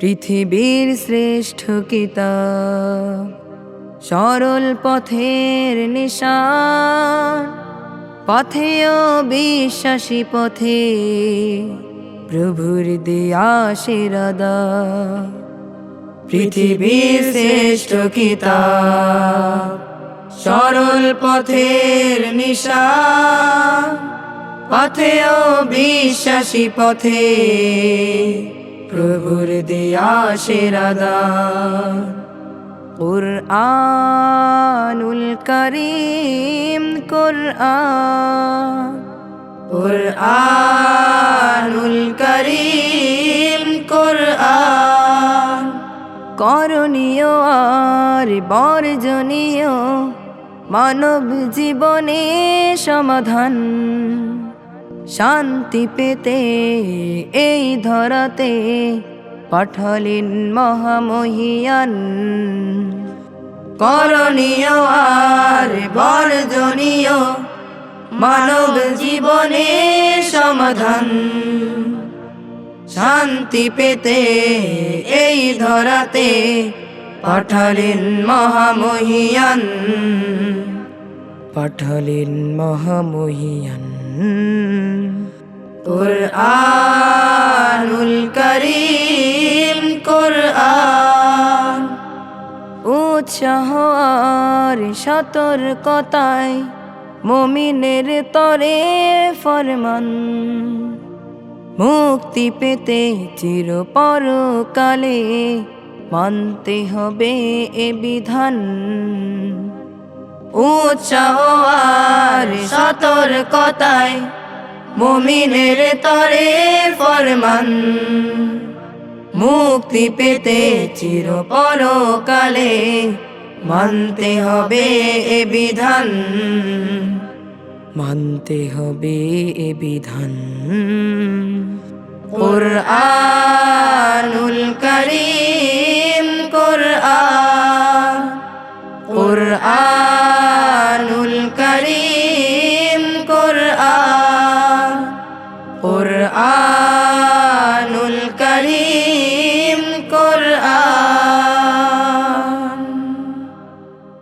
পৃথিবীর শ্রেষ্ঠ কিতাব, সরল পথের নিশান পথেও বিশ্বাসী পথে প্রভুর দেয়া শিরাদা পৃথিবীর শ্রেষ্ঠ কিতাব, সরল পথের নিশান পথেও বিশ্বাসী পথে প্রভুর দেয়া সেরাদা। কুরআনুল করিম, কুরআন। কুরআনুল করিম, কুরআন। করণীয় আর বর্জনীয় মানব জীবনে সমাধান। শান্তি পেতে, এই ধরাতে পাঠালেন মহামহিয়ান। করণীয় আর বর্জনীয় মানব জীবনে সমাধান। শান্তি পেতে, এই ধরাতে পাঠালেন মহামহিয়ান। পাঠালেন মহামহিয়ান। কুরআনুল করিম, কুরআন। উৎসাহ আর সতর্কতায় মমিনের তরে ফরমান। মুক্তি পেতে চির পরকালে মানতে হবে এ বিধান। উৎসাহ আর সতর্কতায় মুমিনের তরে ফরমান। মুক্তি পেতে চির পরকালে মানতে হবে এ বিধান। মানতে হবে এ বিধান। কুরআনুল করিম কুরআন কুরআনুল করিম কুরআন কুরআন